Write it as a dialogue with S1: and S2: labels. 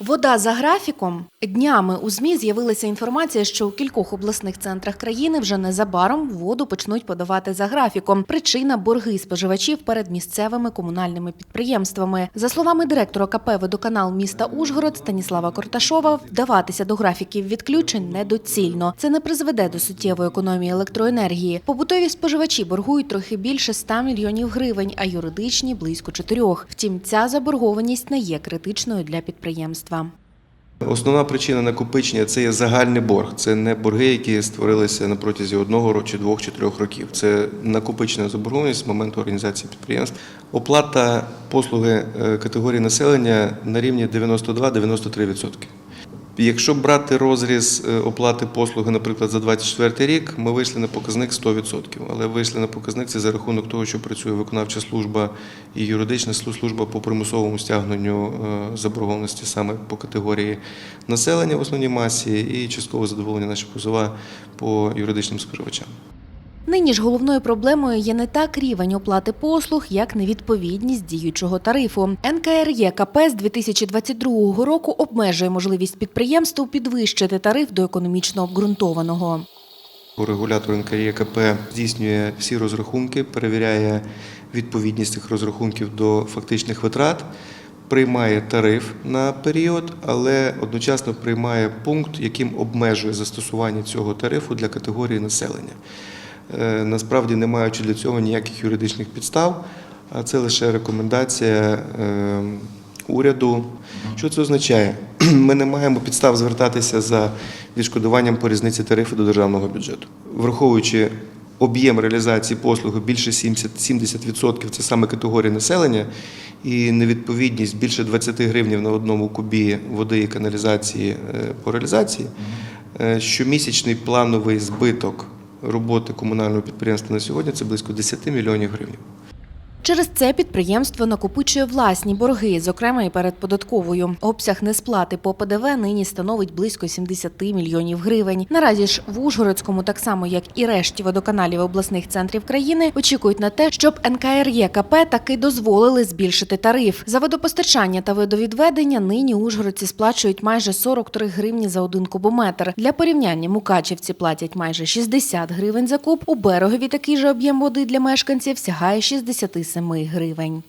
S1: Вода за графіком. Днями у ЗМІ з'явилася інформація, що у кількох обласних центрах країни вже незабаром воду почнуть подавати за графіком. Причина борги споживачів перед місцевими комунальними підприємствами. За словами директора КП «Водоканал» міста Ужгород Станіслава Корташова, вдаватися до графіків відключень недоцільно. Це не призведе до суттєвої економії електроенергії. Побутові споживачі боргують трохи більше 100 мільйонів гривень, а юридичні близько 4. Втім, ця заборгованість не є критичною для підприємства.
S2: Основна причина накопичення це є загальний борг. Це не борги, які створилися на протязі одного чи двох чи трьох років. Це накопичена заборгованість з моменту організації підприємств. Оплата послуги е, категорії населення на рівні 92-93%. Якщо брати розріз е, оплати послуги, наприклад, за 24 рік, ми вийшли на показник 100%. Але вийшли на показник це за рахунок того, що працює виконавча служба і юридична служба по примусовому стягненню е, заборгованості саме по категорії населення в основній масі і частково задоволення наших позова по юридичним споживачам.
S1: Нині ж головною проблемою є не так рівень оплати послуг, як невідповідність діючого тарифу. НКРЄКП з 2022 року обмежує можливість підприємств підвищити тариф до економічно обґрунтованого.
S2: Регулятор НКРЄКП здійснює всі розрахунки, перевіряє відповідність цих розрахунків до фактичних витрат, приймає тариф на період, але одночасно приймає пункт, яким обмежує застосування цього тарифу для категорії населення. Е, Насправді не маючи для цього ніяких юридичних підстав, а це лише рекомендація е, уряду. Що це означає? Ми не маємо підстав звертатися за відшкодуванням по різниці тарифу до державного бюджету, враховуючи. Об'єм реалізації послуги більше 70%, 70% – це саме категорія населення, і невідповідність більше 20 гривнів на одному кубі води і каналізації е, по реалізації. Щомісячний плановий збиток роботи комунального підприємства на сьогодні це близько 10 мільйонів гривень.
S1: Через це підприємство накопичує власні борги, зокрема і перед податковою. Обсяг несплати по ПДВ нині становить близько 70 мільйонів гривень. Наразі ж в Ужгородському, так само як і решті водоканалів обласних центрів країни, очікують на те, щоб НКРЄКП таки дозволили збільшити тариф. За водопостачання та водовідведення нині ужгородці сплачують майже 43 гривні за один кубометр. Для порівняння мукачівці платять майже 60 гривень за куб. У берегові такий же об'єм води для мешканців сягає 67 гривень.